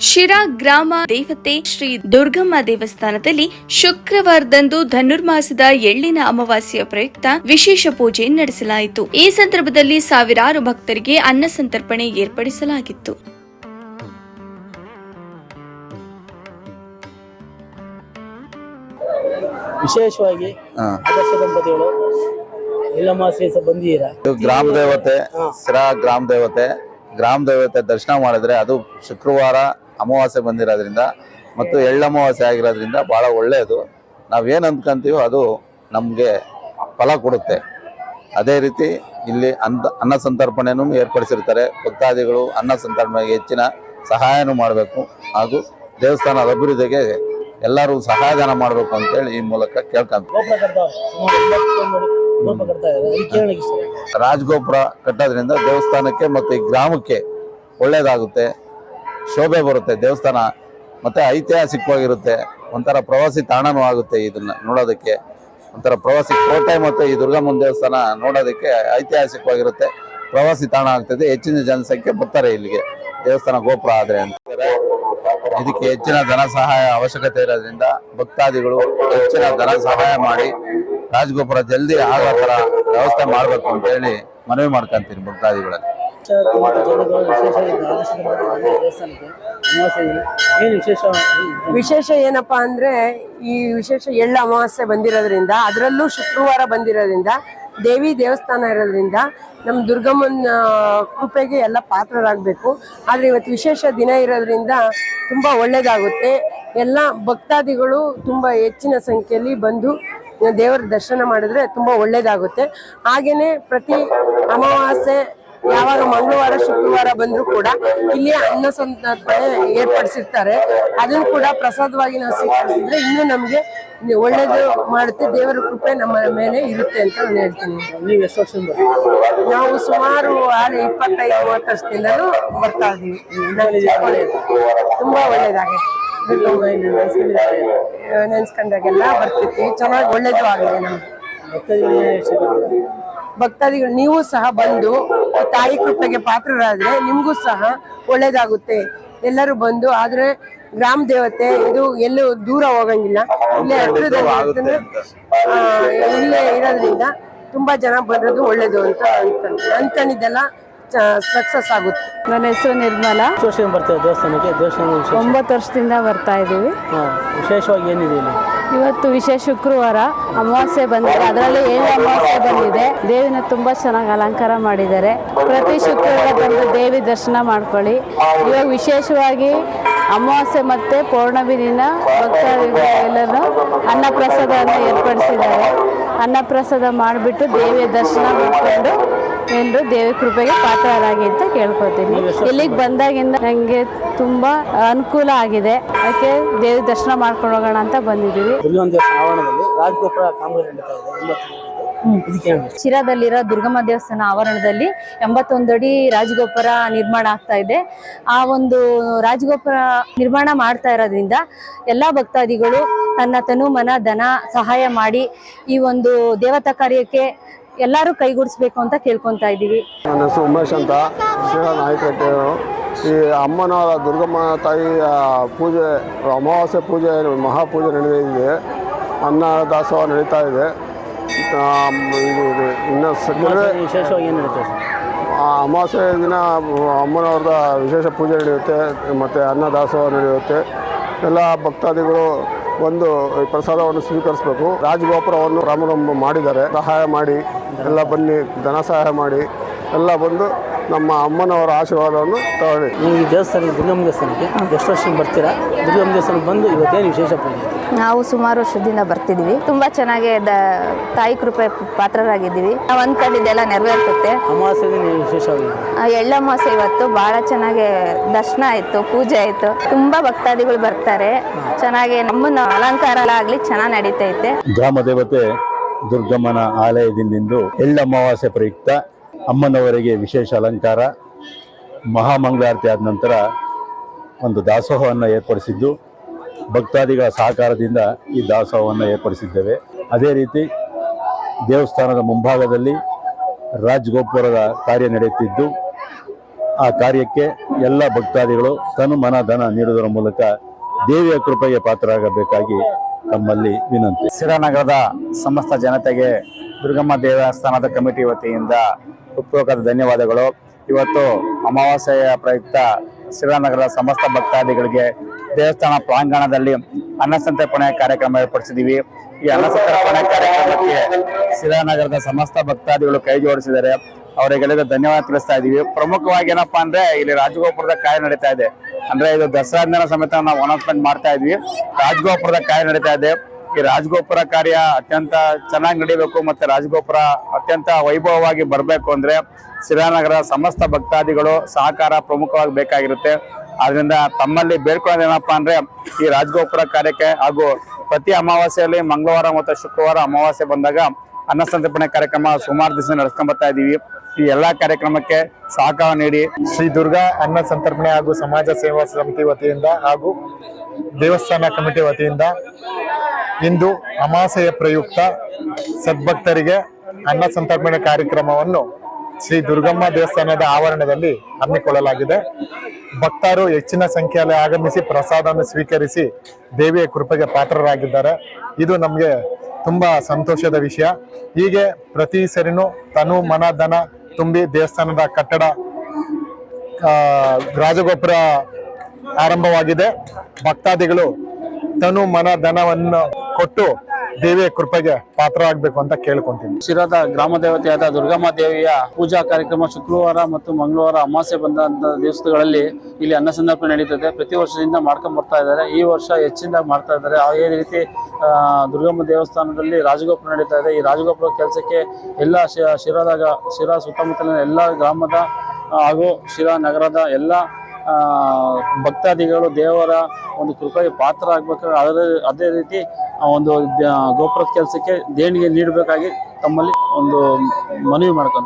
ಶಿರಾ ಗ್ರಾಮ ದೇವತೆ ಶ್ರೀ ದುರ್ಗಮ್ಮ ದೇವಸ್ಥಾನದಲ್ಲಿ ಶುಕ್ರವಾರದಂದು ಧನುರ್ಮಾಸದ ಎಳ್ಳಿನ ಅಮಾವಾಸ್ಯೆಯ ಪ್ರಯುಕ್ತ ವಿಶೇಷ ಪೂಜೆ ನಡೆಸಲಾಯಿತು. ಈ ಸಂದರ್ಭದಲ್ಲಿ ಸಾವಿರಾರು ಭಕ್ತರಿಗೆ ಅನ್ನ ಸಂತರ್ಪಣೆ ಏರ್ಪಡಿಸಲಾಗಿತ್ತು. ವಿಶೇಷವಾಗಿ ದಂಪತಿಗಳು ಬಂದಿದ್ದೀರಾ? ಗ್ರಾಮ ದೇವತೆ ಶಿರಾ ಗ್ರಾಮ ದೇವತೆ ಗ್ರಾಮ ದೇವತೆ ದರ್ಶನ ಮಾಡಿದ್ರೆ ಅದು ಶುಕ್ರವಾರ ಅಮಾವಾಸ್ಯೆ ಬಂದಿರೋದ್ರಿಂದ ಮತ್ತು ಎಳ್ಳಮಾವಾಸ್ಯೆ ಆಗಿರೋದ್ರಿಂದ ಭಾಳ ಒಳ್ಳೆಯದು. ನಾವೇನು ಅಂದ್ಕೊಂತೀವೋ ಅದು ನಮಗೆ ಫಲ ಕೊಡುತ್ತೆ. ಅದೇ ರೀತಿ ಇಲ್ಲಿ ಅನ್ನ ಅನ್ನ ಸಂತರ್ಪಣೆನೂ ಏರ್ಪಡಿಸಿರ್ತಾರೆ. ಭಕ್ತಾದಿಗಳು ಅನ್ನ ಸಂತರ್ಪಣೆಗೆ ಹೆಚ್ಚಿನ ಸಹಾಯನೂ ಮಾಡಬೇಕು. ಹಾಗೂ ದೇವಸ್ಥಾನದ ಅಭಿವೃದ್ಧಿಗೆ ಎಲ್ಲರೂ ಸಹಾಯಧನ ಮಾಡಬೇಕು ಅಂತೇಳಿ ಈ ಮೂಲಕ ಕೇಳ್ಕೊಂತೀವಿ. ಇಷ್ಟ ರಾಜಗೋಪುರ ಕಟ್ಟೋದ್ರಿಂದ ದೇವಸ್ಥಾನಕ್ಕೆ ಮತ್ತು ಈ ಗ್ರಾಮಕ್ಕೆ ಒಳ್ಳೇದಾಗುತ್ತೆ ಶೋಭೆ ಬರುತ್ತೆ, ದೇವಸ್ಥಾನ. ಮತ್ತೆ ಐತಿಹಾಸಿಕವಾಗಿರುತ್ತೆ. ಒಂಥರ ಪ್ರವಾಸಿ ತಾಣನೂ ಆಗುತ್ತೆ ಇದನ್ನ ನೋಡೋದಕ್ಕೆ. ಒಂಥರ ಪ್ರವಾಸಿ ಕೋಟೆ ಮತ್ತು ಈ ದುರ್ಗಮ್ಮನ ದೇವಸ್ಥಾನ ನೋಡೋದಕ್ಕೆ ಐತಿಹಾಸಿಕವಾಗಿರುತ್ತೆ. ಪ್ರವಾಸಿ ತಾಣ ಆಗ್ತದೆ, ಹೆಚ್ಚಿನ ಜನಸಂಖ್ಯೆ ಬರ್ತಾರೆ ಇಲ್ಲಿಗೆ. ದೇವಸ್ಥಾನ ಗೋಪುರ ಆದರೆ ಅಂತ. ಇದಕ್ಕೆ ಹೆಚ್ಚಿನ ಧನ ಸಹಾಯ ಅವಶ್ಯಕತೆ ಇರೋದ್ರಿಂದ ಭಕ್ತಾದಿಗಳು ಹೆಚ್ಚಿನ ಧನ ಸಹಾಯ ಮಾಡಿ ರಾಜಗೋಪುರ ಜಲ್ದಿ ಆಗೋ ಥರ ವ್ಯವಸ್ಥೆ ಮಾಡಬೇಕು ಅಂತ ಹೇಳಿ ಮನವಿ ಮಾಡ್ಕೊಂತೀನಿ ಭಕ್ತಾದಿಗಳಲ್ಲಿ ವಿಶೇಷ ವಿಶೇಷ? ಏನಪ್ಪಾ ಅಂದ್ರೆ ಈ ವಿಶೇಷ ಎಳ್ಳು ಅಮಾವಾಸ್ಯೆ ಬಂದಿರೋದ್ರಿಂದ, ಅದರಲ್ಲೂ ಶುಕ್ರವಾರ ಬಂದಿರೋದ್ರಿಂದ, ದೇವಿ ದೇವಸ್ಥಾನ ಇರೋದ್ರಿಂದ ನಮ್ಮ ದುರ್ಗಮ್ಮನ ಕೃಪೆಗೆ ಎಲ್ಲ ಪಾತ್ರರಾಗಬೇಕು. ಆದರೆ ಇವತ್ತು ವಿಶೇಷ ದಿನ ಇರೋದ್ರಿಂದ ತುಂಬ ಒಳ್ಳೆಯದಾಗುತ್ತೆ ಎಲ್ಲ ಭಕ್ತಾದಿಗಳು ತುಂಬ ಹೆಚ್ಚಿನ ಸಂಖ್ಯೆಯಲ್ಲಿ ಬಂದು ದೇವರ ದರ್ಶನ ಮಾಡಿದ್ರೆ ತುಂಬ ಒಳ್ಳೆಯದಾಗುತ್ತೆ ಹಾಗೆಯೇ ಪ್ರತಿ ಅಮಾವಾಸ್ಯೆ ಯಾವಾಗ ಮಂಗಳವಾರ ಶುಕ್ರವಾರ ಬಂದರೂ ಕೂಡ ಇಲ್ಲಿ ಅನ್ನ ಸಂತರ್ಪಣೆ ಏರ್ಪಡಿಸಿರ್ತಾರೆ ಅದನ್ನು ಕೂಡ ಪ್ರಸಾದವಾಗಿ ನಾವು ಸ್ವೀಕರಿಸಿದ್ರೆ ಇನ್ನೂ ನಮಗೆ ಒಳ್ಳೇದು ಮಾಡುತ್ತೆ ದೇವರ ಕೃಪೆ ನಮ್ಮ ಮೇಲೆ ಇರುತ್ತೆ ಅಂತ ನಾನು ಹೇಳ್ತೀನಿ ನೀವು ಎಷ್ಟು ವರ್ಷದಿಂದ? ನಾವು ಸುಮಾರು ಆರು ಇಪ್ಪತ್ತೈದು ಮೂವತ್ತು ವರ್ಷದಿಂದಲೂ ಬರ್ತಾ ಇದ್ದೀವಿ ತುಂಬ ಒಳ್ಳೇದು. ತುಂಬಾ ಒಳ್ಳೇದಾಗೈತೆ ದುರ್ಗಮ್ಮ ಇಲ್ಲಿ ನೆಲೆಸ್ಕೊಂಡಿದ್ದಾರೆ. ನೆನ್ಸ್ಕೊಂಡಾಗೆಲ್ಲ ಬರ್ತಿರ್ತೀವಿ ಚೆನ್ನಾಗಿ ಒಳ್ಳೇದು ಆಗಿದೆ ನಮ್ಗೆ? ಭಕ್ತಾದಿಗಳು ನೀವು ಸಹ ಬಂದು ತಾಯಿ ಕೃಪೆಗೆ ಪಾತ್ರರಾದ್ರೆ ನಿಮಗೂ ಸಹ ಒಳ್ಳೇದಾಗುತ್ತೆ. ಎಲ್ಲರೂ ಬಂದು ಆದ್ರೆ ಗ್ರಾಮ ದೇವತೆ ಇದು ಎಲ್ಲೂ ದೂರ ಹೋಗಂಗಿಲ್ಲ. ಇಲ್ಲೇ ಹತ್ತಿರದಲ್ಲಿ ಇಲ್ಲೇ ಇರೋದ್ರಿಂದ ತುಂಬಾ ಜನ ಬರೋದು ಒಳ್ಳೇದು ಅಂತ ಅಂತನಿದೆಲ್ಲ ಅನ್ಕೊಂಡಿದ್ದೆಲ್ಲ ಸಕ್ಸಸ್ ಆಗುತ್ತೆ. ನನ್ನ ಹೆಸರು ನಿರ್ಮಲಾ. ದೇವಸ್ಥಾನಕ್ಕೆ ದೇವಸ್ಥಾನ ಒಂಬತ್ತು ವರ್ಷದಿಂದ ಬರ್ತಾ ಇದೀವಿ ಹಾ ವಿಶೇಷವಾಗಿ ಏನಿದೆ ಇಲ್ಲಿ? ಇವತ್ತು ವಿಶೇಷ ಶುಕ್ರವಾರ ಅಮಾವಾಸ್ಯೆ ಬಂದಿದೆ. ಅದರಲ್ಲಿ ಏಳು ಅಮಾವಾಸ್ಯೆ ಬಂದಿದೆ. ದೇವಿನ ತುಂಬಾ ಚೆನ್ನಾಗಿ ಅಲಂಕಾರ ಮಾಡಿದ್ದಾರೆ. ಪ್ರತಿ ಶುಕ್ರವಾರ ಬಂದು ದೇವಿ ದರ್ಶನ ಮಾಡ್ಕೊಳ್ಳಿ. ಇವಾಗ ವಿಶೇಷವಾಗಿ ಅಮಾವಾಸ್ಯೆ ಮತ್ತೆ ಪೌರ್ಣಮಿ ದಿನ ಭಕ್ತರಿಗೆಲ್ಲರೂ ಅನ್ನಪ್ರಸಾದವನ್ನು ಏರ್ಪಡಿಸಿದ್ದಾರೆ. ಅನ್ನಪ್ರಸಾದ ಮಾಡಿಬಿಟ್ಟು ದೇವಿಯ ದರ್ಶನ ಮಾಡಿಕೊಂಡು ಎಲ್ಲರೂ ದೇವಿ ಕೃಪೆಗೆ ಪಾತ್ರರಾಗಿ ಅಂತ ಕೇಳ್ಕೊತೀನಿ ಇಲ್ಲಿಗೆ ಬಂದಾಗಿಂದ ನನಗೆ ತುಂಬ ಅನುಕೂಲ ಆಗಿದೆ. ಅದಕ್ಕೆ ದೇವಿ ದರ್ಶನ ಮಾಡ್ಕೊಂಡು ಹೋಗೋಣ ಅಂತ ಬಂದಿದ್ದೀವಿ. ರಾಜಗೋಪುರ ಕಾಮಗಾರಿ ನಡೀತಾ ಇದೆ ಶಿರಾದಲ್ಲಿರೋ ದುರ್ಗಮ್ಮ ದೇವಸ್ಥಾನ ಆವರಣದಲ್ಲಿ ಎಂಬತ್ತೊಂದು ಅಡಿ ರಾಜಗೋಪುರ ನಿರ್ಮಾಣ ಆಗ್ತಾ ಇದೆ. ಆ ಒಂದು ರಾಜಗೋಪುರ ನಿರ್ಮಾಣ ಮಾಡ್ತಾ ಇರೋದ್ರಿಂದ ಎಲ್ಲ ಭಕ್ತಾದಿಗಳು ತನ್ನ ತನು ಮನ ಧನ ಸಹಾಯ ಮಾಡಿ ಈ ಒಂದು ದೇವತಾ ಕಾರ್ಯಕ್ಕೆ ಎಲ್ಲರೂ ಕೈಗೂಡಿಸ್ಬೇಕು ಅಂತ ಕೇಳ್ಕೊತಾ ಇದ್ದೀವಿ. ನನ್ನ ಹೆಸರು ಉಮೇಶ್ ಅಂತ. ನಾಯಕಟ್ಟೆಯವರು ಈ ಅಮ್ಮನ ದುರ್ಗಮ್ಮ ತಾಯಿಯ ಪೂಜೆ ಅಮಾವಾಸ್ಯ ಪೂಜೆ ಮಹಾಪೂಜೆ ನಡೆದಿದೆ. ಅನ್ನ ದಾಸೋಹ ನಡೀತಾ ಇದೆ. ಇದು ಇನ್ನು ಸಕ್ಕರೆ ವಿಶೇಷವಾಗಿ ಏನು ಅಮಾವಾಸ್ಯೆ ದಿನ ಅಮ್ಮನವ್ರದ ವಿಶೇಷ ಪೂಜೆ ನಡೆಯುತ್ತೆ ಮತ್ತು ಅನ್ನದಾಸೋಹ ನಡೆಯುತ್ತೆ. ಎಲ್ಲ ಭಕ್ತಾದಿಗಳು ಒಂದು ಪ್ರಸಾದವನ್ನು ಸ್ವೀಕರಿಸಬೇಕು. ರಾಜಗೋಪುರವನ್ನು ರಾಮರಂಭ ಮಾಡಿದ್ದಾರೆ. ಸಹಾಯ ಮಾಡಿ ಎಲ್ಲ ಬನ್ನಿ ಧನ ಸಹಾಯ ಮಾಡಿ ಎಲ್ಲ ಬಂದು ನಮ್ಮ ಅಮ್ಮನವರ ಆಶೀರ್ವಾದವನ್ನು ತಗೊಳ್ಳಿ. ನೀವು ಈ ದೇವಸ್ಥಾನಕ್ಕೆ ದುರ್ಗಮ್ಮ ದೇವಸ್ಥಾನಕ್ಕೆ ಎಷ್ಟು ವರ್ಷ ಬರ್ತೀರಾ? ದುರ್ಗಮ್ಮ ದೇವಸ್ಥಾನಕ್ಕೆ ಬಂದು ಇವತ್ತೇನು ವಿಶೇಷ ಪೂಜೆ? ಇದೆ? ನಾವು ಸುಮಾರು ವರ್ಷದಿಂದ ಬರ್ತಿದ್ದೀವಿ. ತುಂಬಾ ಚೆನ್ನಾಗಿ ದ- ತಾಯಿ ಕೃಪೆ ಪಾತ್ರರಾಗಿದ್ದೀವಿ. ನಾವು ಅಂದ್ಕೊಂಡಿದ್ದೆಲ್ಲ ನೆರವೇರ್ತೈತೆ ಅಮಾವಾಸ್ಯೆ ದಿನ ವಿಶೇಷವಾಗಿದೆ ಆ ಎಳ್ಳಮಾಸೆ ಇವತ್ತು ಬಹಳ ಚೆನ್ನಾಗಿ ದರ್ಶನ ಆಯ್ತು ಪೂಜೆ ಆಯ್ತು. ತುಂಬಾ ಭಕ್ತಾದಿಗಳು ಬರ್ತಾರೆ. ಚೆನ್ನಾಗಿ ನಮ್ಮನ್ನ ಅಲಂಕಾರ ಎಲ್ಲ ಆಗ್ಲಿ ಚೆನ್ನಾಗಿ ನಡೀತೈತೆ. ಗ್ರಾಮ ದೇವತೆ ದುರ್ಗಮ್ಮನ ಆಲಯದಿಂದಿಂದು ಎಳ್ಳಮಾವಾಸ್ಯೆ ಪ್ರಯುಕ್ತ ಅಮ್ಮನವರಿಗೆ ವಿಶೇಷ ಅಲಂಕಾರ, ಮಹಾಮಂಗಳಾರತಿ ಆದ ನಂತರ ಒಂದು ದಾಸೋಹವನ್ನು ಏರ್ಪಡಿಸಿದ್ದು, ಭಕ್ತಾದಿಗಳ ಸಹಕಾರದಿಂದ ಈ ದಾಸೋಹವನ್ನು ಏರ್ಪಡಿಸಿದ್ದೇವೆ. ಅದೇ ರೀತಿ ದೇವಸ್ಥಾನದ ಮುಂಭಾಗದಲ್ಲಿ ರಾಜಗೋಪುರದ ಕಾರ್ಯ ನಡೆಯುತ್ತಿದ್ದು, ಆ ಕಾರ್ಯಕ್ಕೆ ಎಲ್ಲ ಭಕ್ತಾದಿಗಳು ತನು ಮನ ಧನ ನೀಡುವುದರ ಮೂಲಕ ದೇವಿಯ ಕೃಪೆಗೆ ಪಾತ್ರರಾಗಬೇಕಾಗಿ ತಮ್ಮಲ್ಲಿ ವಿನಂತಿ. ಸಿರಾನಗರದ ಸಮಸ್ತ ಜನತೆಗೆ ದುರ್ಗಮ್ಮ ದೇವಸ್ಥಾನದ ಕಮಿಟಿ ವತಿಯಿಂದ ಉಪಯೋಗದ ಧನ್ಯವಾದಗಳು. ಇವತ್ತು ಅಮಾವಾಸ್ಯೆಯ ಪ್ರಯುಕ್ತ ಶ್ರೀರಾಮನಗರದ ಸಮಸ್ತ ಭಕ್ತಾದಿಗಳಿಗೆ ದೇವಸ್ಥಾನ ಪ್ರಾಂಗಣದಲ್ಲಿ ಅನ್ನಸಂತರ್ಪಣೆ ಕಾರ್ಯಕ್ರಮ ಏರ್ಪಡಿಸಿದ್ದೀವಿ. ಈ ಅನ್ನಸಂತರ್ಪಣೆ ಕಾರ್ಯಕ್ರಮಕ್ಕೆ ಶ್ರೀರಾಮನಗರದ ಸಮಸ್ತ ಭಕ್ತಾದಿಗಳು ಕೈ ಜೋಡಿಸಿದ್ದಾರೆ. ಅವರಿಗೆಲ್ಲ ಧನ್ಯವಾದ ತಿಳಿಸ್ತಾ ಇದ್ದೀವಿ. ಪ್ರಮುಖವಾಗಿ ಏನಪ್ಪಾ ಅಂದ್ರೆ ಇಲ್ಲಿ ರಾಜಗೋಪುರದ ಕಾರ್ಯ ನಡೀತಾ ಇದೆ. ಅಂದ್ರೆ ಇದು ದಸರಾ ಸಮೇತ ನಾವು ಅನೌನ್ಸ್ಮೆಂಟ್ ಮಾಡ್ತಾ ಇದ್ವಿ ರಾಜಗೋಪುರದ ಕಾರ್ಯ ನಡೀತಾ ಇದೆ. ಈ ರಾಜಗೋಪುರ ಕಾರ್ಯ ಅತ್ಯಂತ ಚೆನ್ನಾಗಿ ನಡೀಬೇಕು ಮತ್ತೆ ರಾಜಗೋಪುರ ಅತ್ಯಂತ ವೈಭವವಾಗಿ ಬರಬೇಕು ಅಂದ್ರೆ ಸಿರಾನಗರ ಸಮಸ್ತ ಭಕ್ತಾದಿಗಳು ಸಹಕಾರ ಪ್ರಮುಖವಾಗಿ ಬೇಕಾಗಿರುತ್ತೆ. ಆದ್ರಿಂದ ತಮ್ಮಲ್ಲಿ ಬೇಡ್ಕೊಳ್ಳೋದೇನಪ್ಪ ಅಂದ್ರೆ ಈ ರಾಜಗೋಪುರ ಕಾರ್ಯಕ್ಕೆ ಹಾಗೂ ಪ್ರತಿ ಅಮಾವಾಸ್ಯೆಯಲ್ಲಿ ಮಂಗಳವಾರ ಮತ್ತು ಶುಕ್ರವಾರ ಅಮಾವಾಸ್ಯೆ ಬಂದಾಗ ಅನ್ನಸಂತರ್ಪಣೆ ಕಾರ್ಯಕ್ರಮ ಸುಮಾರು ದಿವಸ ನಡೆಸ್ಕೊಂಡ್ ಬರ್ತಾ ಈ ಎಲ್ಲಾ ಕಾರ್ಯಕ್ರಮಕ್ಕೆ ಸಹಕಾರ ನೀಡಿ ಶ್ರೀ ದುರ್ಗಾ ಅನ್ನ ಸಂತರ್ಪಣೆ ಹಾಗೂ ಸಮಾಜ ಸೇವಾ ಸಮಿತಿ ವತಿಯಿಂದ ಹಾಗೂ ದೇವಸ್ಥಾನ ಕಮಿಟಿ ವತಿಯಿಂದ ಇಂದು ಅಮಾಸೆಯ ಪ್ರಯುಕ್ತ ಸದ್ಭಕ್ತರಿಗೆ ಅನ್ನ ಸಂತರ್ಪಣೆ ಕಾರ್ಯಕ್ರಮವನ್ನು ಶ್ರೀ ದುರ್ಗಮ್ಮ ದೇವಸ್ಥಾನದ ಆವರಣದಲ್ಲಿ ಹಮ್ಮಿಕೊಳ್ಳಲಾಗಿದೆ. ಭಕ್ತರು ಹೆಚ್ಚಿನ ಸಂಖ್ಯೆಯಲ್ಲಿ ಆಗಮಿಸಿ ಪ್ರಸಾದವನ್ನು ಸ್ವೀಕರಿಸಿ ದೇವಿಯ ಕೃಪೆಗೆ ಪಾತ್ರರಾಗಿದ್ದಾರೆ. ಇದು ನಮಗೆ ತುಂಬ ಸಂತೋಷದ ವಿಷಯ. ಹೀಗೆ ಪ್ರತಿ ಸರಿನೂ ತನು ಮನ ಧನ ತುಂಬಿ ದೇವಸ್ಥಾನದ ಕಟ್ಟಡ ರಾಜಗೋಪುರ ಆರಂಭವಾಗಿದೆ. ಭಕ್ತಾದಿಗಳು ತನು ಮನ ಧನವನ್ನು ಕೊಟ್ಟು ದೇವಿಯ ಕೃಪೆಗೆ ಪಾತ್ರ ಆಗ್ಬೇಕು ಅಂತ ಕೇಳ್ಕೊಂತೀನಿ. ಶಿರಾದ ಗ್ರಾಮ ದೇವತೆಯಾದ ದುರ್ಗಮ್ಮ ದೇವಿಯ ಪೂಜಾ ಕಾರ್ಯಕ್ರಮ ಶುಕ್ರವಾರ ಮತ್ತು ಮಂಗಳವಾರ ಅಮಾವಾಸ್ಯೆ ಬಂದಂತ ದಿವಸಗಳಲ್ಲಿ ಇಲ್ಲಿ ಅನ್ನಸಂದರ್ಪಣೆ ನಡೀತದೆ. ಪ್ರತಿ ವರ್ಷದಿಂದ ಮಾಡ್ಕೊಂಡ್ ಬರ್ತಾ ಇದ್ದಾರೆ. ಈ ವರ್ಷ ಹೆಚ್ಚಿಂದ ಮಾಡ್ತಾ ಇದ್ದಾರೆ. ಅದೇ ರೀತಿ ದುರ್ಗಮ್ಮ ದೇವಸ್ಥಾನದಲ್ಲಿ ರಾಜಗೋಪುರ ನಡೀತಾ ಇದೆ. ಈ ರಾಜಗೋಪುರ ಕೆಲಸಕ್ಕೆ ಎಲ್ಲ ಶಿರಾದಾಗ, ಶಿರಾ ಸುತ್ತಮುತ್ತಲಿನ ಎಲ್ಲ ಗ್ರಾಮದ ಹಾಗೂ ಶಿರಾ ನಗರದ ಎಲ್ಲ ಭಕ್ತಾದಿಗಳು ದೇವರ ಒಂದು ಕೃಪೆಗೆ ಪಾತ್ರ ಆಗ್ಬೇಕು ಅದರ ಅದೇ ರೀತಿ ಒಂದು ಗೋಪುರದ ಕೆಲಸಕ್ಕೆ ದೇಣಿಗೆ ನೀಡಬೇಕಾಗಿ ತಮ್ಮಲ್ಲಿ ಒಂದು ಮನವಿ ಮಾಡ್ಕೊಂತೀವಿ.